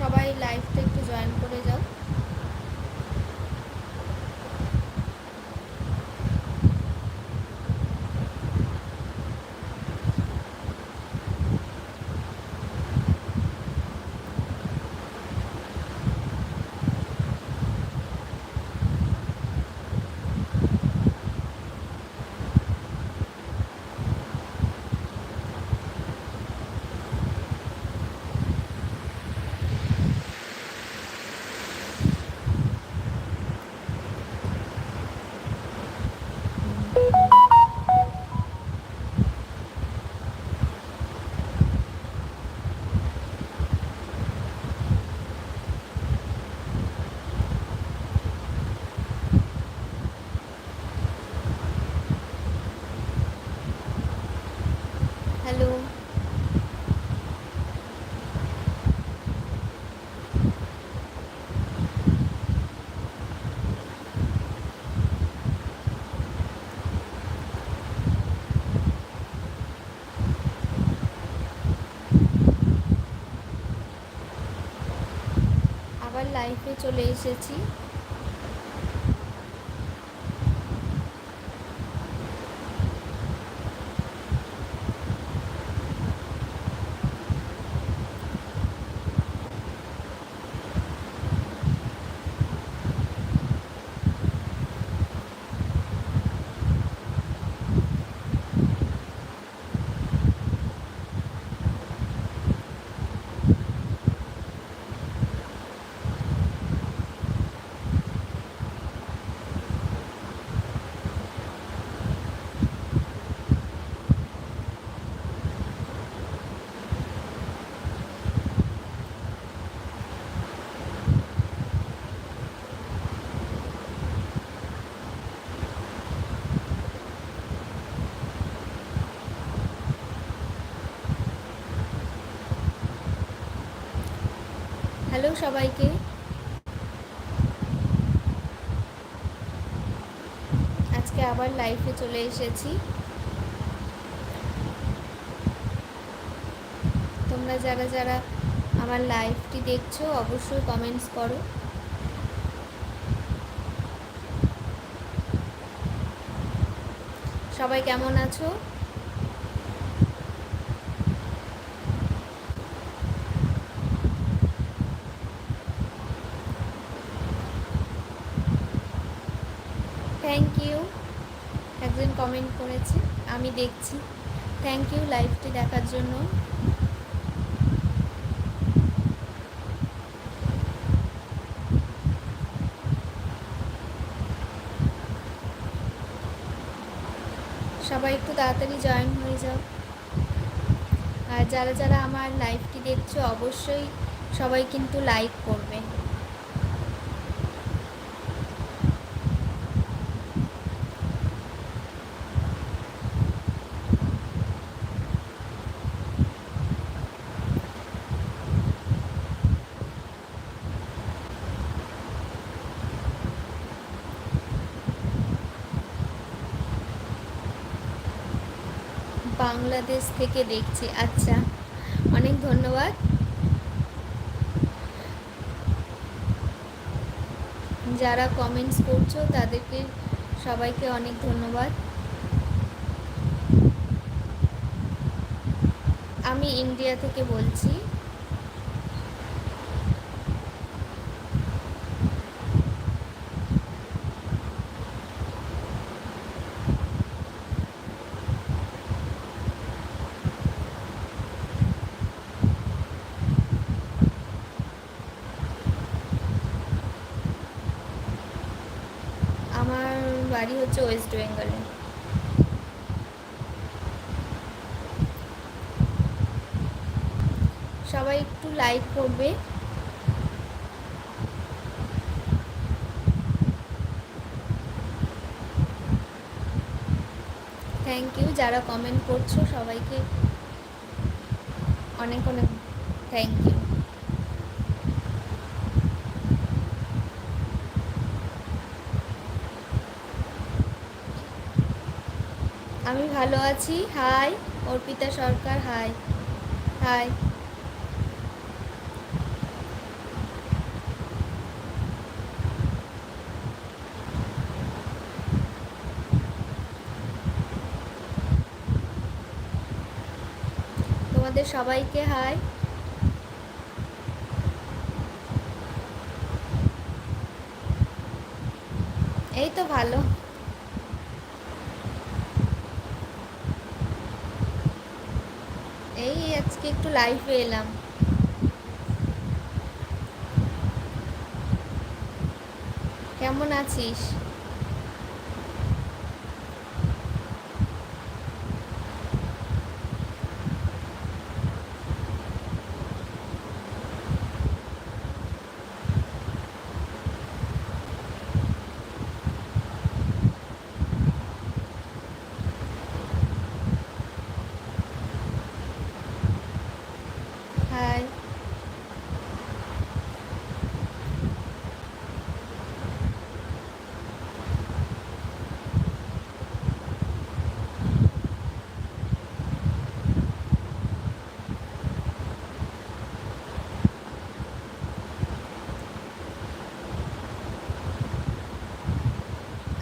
সবাই লাইভটা একটু জয়েন করে যাও। লাইফে চলে এসেছি। হ্যালো সবাইকে। আজকে আবার লাইফে চলে এসেছি। তোমরা যারা যারা আমার লাইভটি দেখছ, অবশ্যই কমেন্টস করো। সবাই কেমন আছো থ্যাংক ইউ একজন কমেন্ট করেছে আমি দেখছি। থ্যাংক ইউ লাইভটি দেখার জন্য। সবাই একটু তাড়াতাড়ি জয়েন হয়ে যাও। আর যারা যারা আমার লাইভটি দেখছ, অবশ্যই সবাই কিন্তু লাইক করবে। বাংলাদেশ থেকে দেখছি। আচ্ছা অনেক ধন্যবাদ। যারা কমেন্টস করছ, তাদেরকে সবাইকে অনেক ধন্যবাদ। আমি ইন্ডিয়া থেকে বলছি আমার বাড়ি হচ্ছে ওয়েস্ট বেঙ্গলে সবাই একটু লাইক করবে। থ্যাংক ইউ যারা কমেন্ট করছ সবাইকে অনেক অনেক থ্যাংক ইউ আমি ভালো আছি। Hi Arpita Sarkar hi hi তোমাদের সবাইকে হাই। এই তো ভালো। এই আজকে একটু লাইভে এলাম। কেমন আছিস?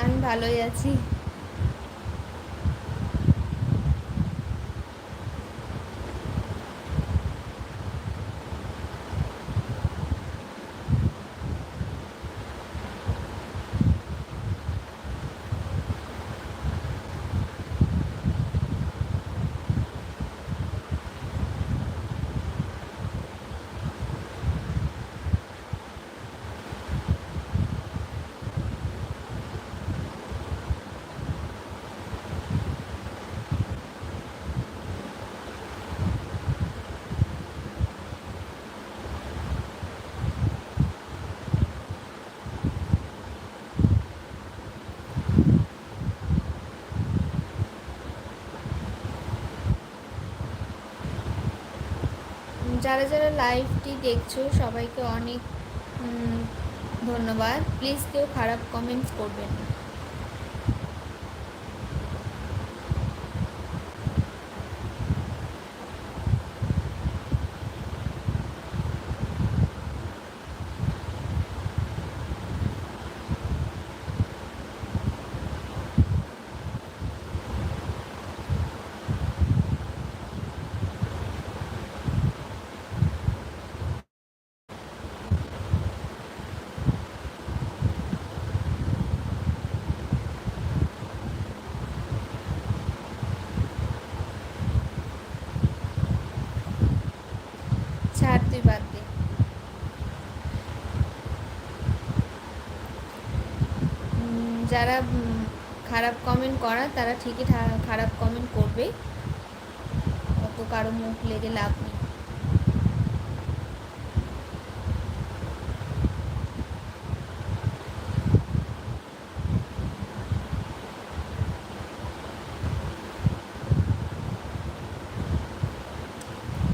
আমি ভালোই আছি। যারা যারা লাইভটি দেখছ সবাইকে অনেক ধন্যবাদ। প্লিজ কেউ খারাপ কমেন্টস করবেন না। যারা খারাপ কমেন্ট করা তারা ঠিকই খারাপ কমেন্ট করবে। অত কারও মুখ লেগে লাভ নেই।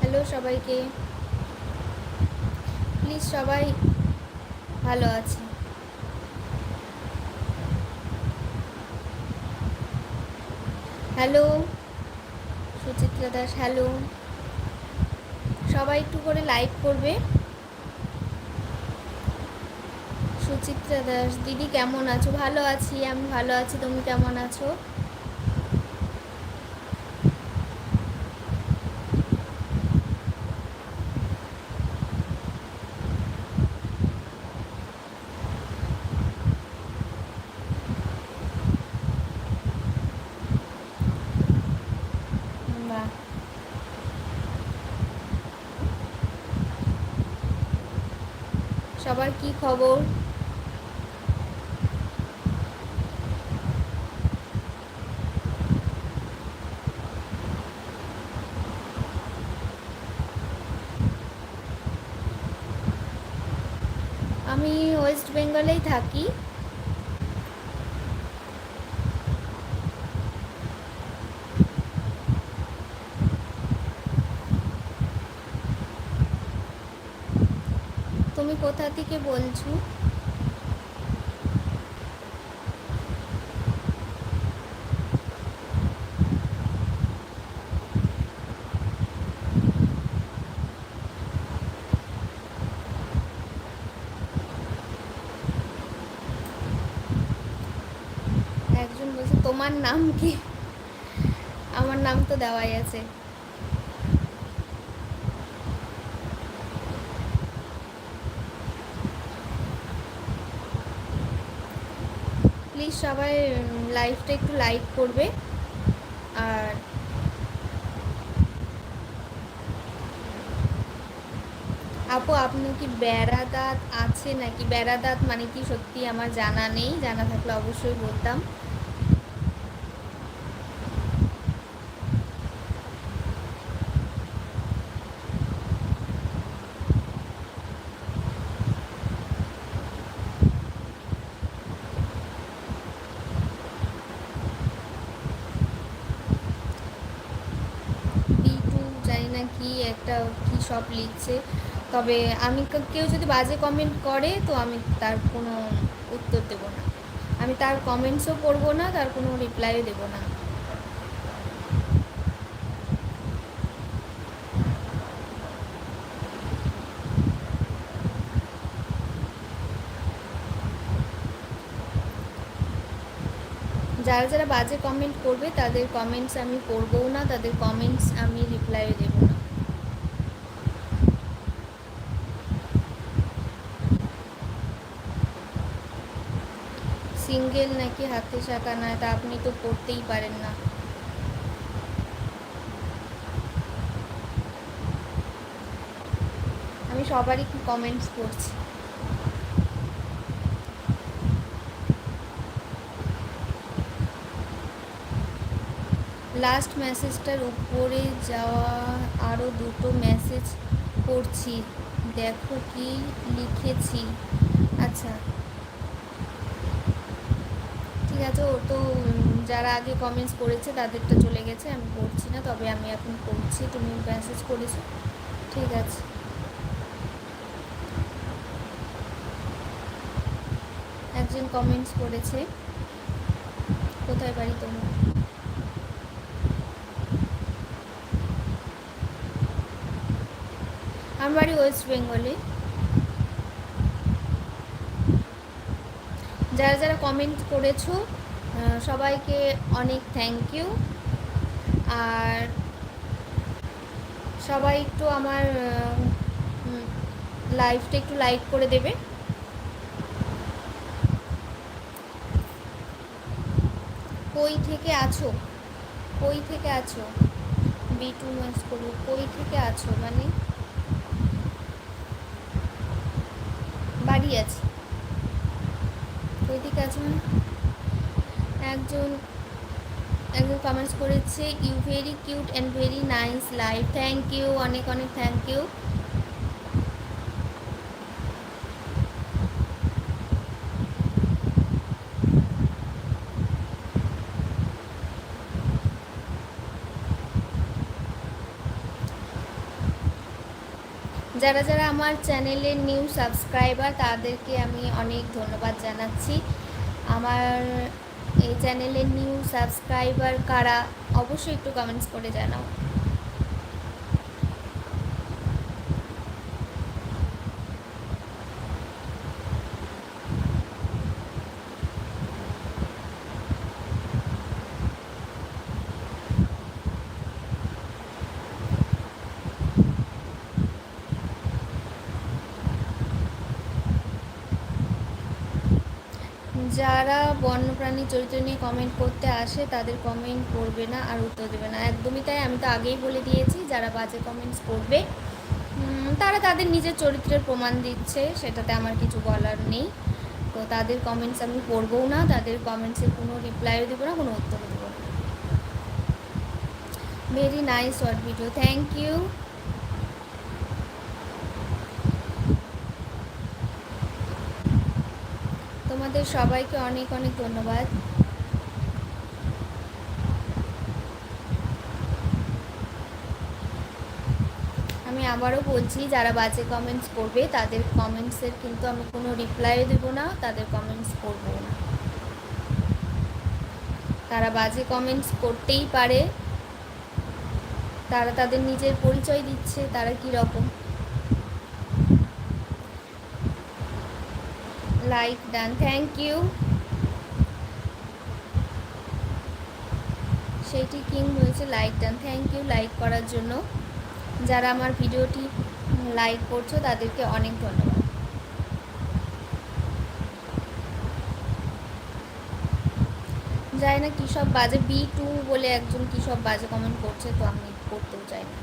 হ্যালো সবাইকে। প্লিজ সবাই ভালো আছে হ্যালো, সুচিত্রা দাস, হ্যালো। সবাই একটু করে লাইক করবে। সুচিত্রা দাস, দিদি কেমন আছো? ভালো আছি, আমি ভালো আছি, তুমি কেমন আছো? সবার কি খবর? আমি ওয়েস্ট বেঙ্গলেই থাকি। কোথা থেকে বলছো? একজন বলছে তোমার নাম কি? আমার নাম তো দেওয়াই আছে। প্লিজ সবাই লাইভটা একটু লাইক করবে। আর আপু, আপনি কি বেড়া দাঁত আছে নাকি? বেড়া দাঁত মানে কি সত্যি আমার জানা নেই। জানা থাকলে অবশ্যই বলতাম কি একটা কি সব লিখছে। তবে আমি কেউ যদি বাজে কমেন্ট করে, তো আমি তার কোনো উত্তর দেব না। আমি তার কমেন্টসও পড়ব না, তার কোনো রিপ্লাইও দেব না। যারা যারা বাজে কমেন্ট করবে, তাদের কমেন্টস আমি পড়বও না, তাদের কমেন্টস আমি রিপ্লাইও দেবো না। সিঙ্গেল নাকি হাতে শাখা? নয় তা আপনি তো পড়তেই পারেন না। আমি সবারই কমেন্টস পড়ছি। লাস্ট মেসেজটার উপরে যাওয়া আরও দুটো মেসেজ পড়ছি। দেখো কি লিখেছি। আচ্ছা। ঠিক আছে, ও তো যারা আগে কমেন্টস করেছে তাদেরটা চলে গেছে, আমি পড়ছি না, তবে আমি এখন পড়ছি তুমি মেসেজ করেছ, ঠিক আছে। একজন কমেন্টস করেছে, কোথায় বাড়ি তোমার? আমার বাড়ি ওয়েস্ট বেঙ্গলে যারা যারা কমেন্ট করেছ সবাইকে অনেক থ্যাংক ইউ আর সবাই একটু আমার লাইভটা একটু লাইক করে দেবে। কই থেকে আছো? কই থেকে আছো? বি টু মাস করব কই থেকে আছো মানে? বাড়ি আছে। আছো মানে একজন একজন কমেন্টস করেছে you very cute and very nice life thank you অনেক অনেক থ্যাংক ইউ যারা যারা আমার চ্যানেলের নিউ সাবস্ক্রাইবার, তাদেরকে আমি অনেক ধন্যবাদ জানাচ্ছি। আমার এই চ্যানেলের নিউ সাবস্ক্রাইবার কারা, অবশ্যই একটু কমেন্টস করে জানাও। যারা বন্যপ্রাণী চরিত্র নিয়ে কমেন্ট করতে আসে, তাদের কমেন্ট করবে না আর উত্তর দেবে না। একদমই তাই, আমি তো আগেই বলে দিয়েছি, যারা বাজে কমেন্টস করবে তারা তাদের নিজের চরিত্রের প্রমাণ দিচ্ছে, সেটাতে আমার কিছু বলার নেই। তো তাদের কমেন্টস আমি পড়বও না, তাদের কমেন্টসের কোনো রিপ্লাইও দেবো না, কোনো উত্তরও দেবো না। Very nice short video thank you তোমাদের সবাইকে অনেক অনেক ধন্যবাদ। আমি আবারও বলছি, যারা বাজে কমেন্টস করবে, তাদের কমেন্টসের কিন্তু আমি কোনো রিপ্লাইও দেব না, তাদের কমেন্টস করব না। তারা বাজে কমেন্টস করতেই পারে, তারা তাদের নিজের পরিচয় দিচ্ছে, তারা কী রকম লাইক ডান থ্যাংক ইউ সেইটি কিং হয়েছে like done thank you like করার জন্য। যারা আমার ভিডিওটি লাইক করছ, তাদেরকে অনেক ধন্যবাদ। যায় না কী বাজে বি টু বলে একজন কী সব বাজে কমেন্ট করছে, তো আমি করতেও চাই না।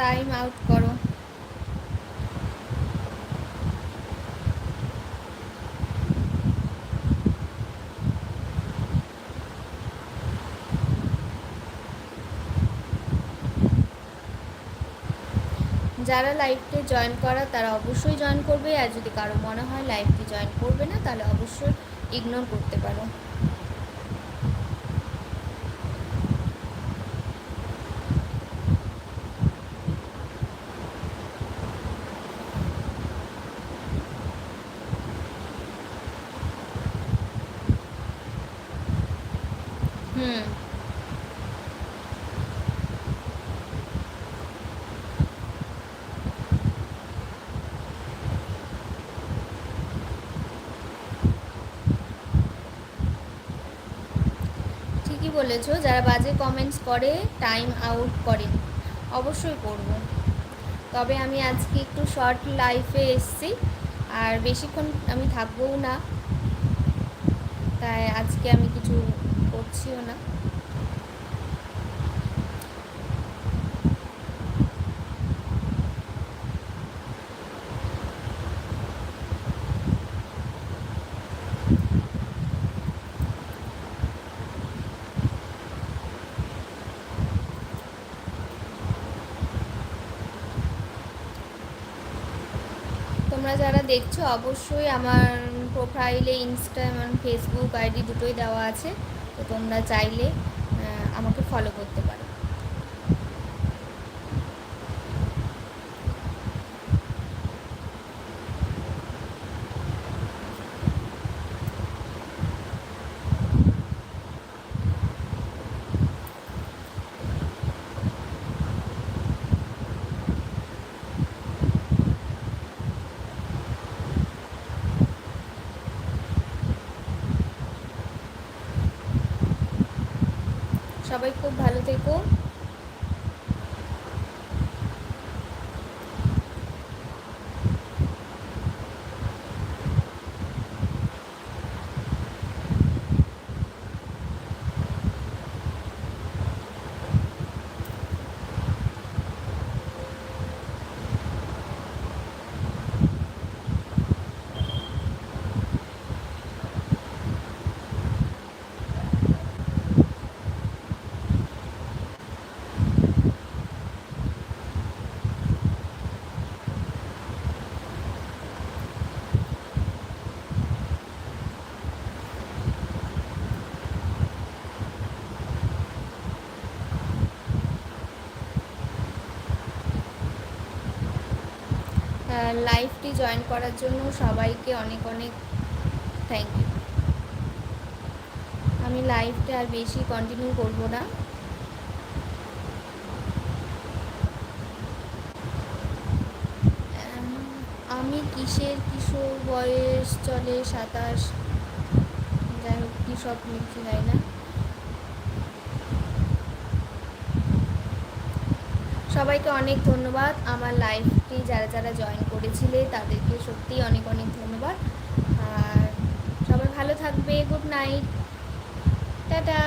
টাইম আউট করো। যারা লাইভটি জয়েন করা, তারা অবশ্যই জয়েন করবে। আর যদি কারও মনে হয় লাইভটি জয়েন করবে না, তাহলে অবশ্যই ইগনোর করতে পারো। হুম ঠিকই বলেছ, যারা বাজে কমেন্টস করে টাইম আউট করেন অবশ্যই করব তবে আমি আজকে একটু শর্ট লাইফে এসছি, আর বেশিক্ষণ আমি থাকবোও না। তাই আজকে আমি কিছু করছিও না। তোমরা যারা দেখছ, অবশ্যই আমার প্রোফাইলে ইনস্টা এবং ফেসবুক আইডি দুটোই দেওয়া আছে। তো তোমরা চাইলে আমাকে ফলো করতে পারো। সবাই খুব ভালো থেকো। লাইভটি জয়েন করার জন্য সবাইকে অনেক অনেক থ্যাংক ইউ আমি লাইভটা আর বেশি কন্টিনিউ করব না। আমি কিসের কিশোর বয়স চলে সাতাশ? যাই হোক, কী সব লিখে যায় না। সবাইকে অনেক ধন্যবাদ আমার লাইফটি যারা যারা জয়েন করেছিলে তাদেরকে সত্যি অনেক অনেক ধন্যবাদ। আর সবাই ভালো থাকবে গুড নাইট টাটা।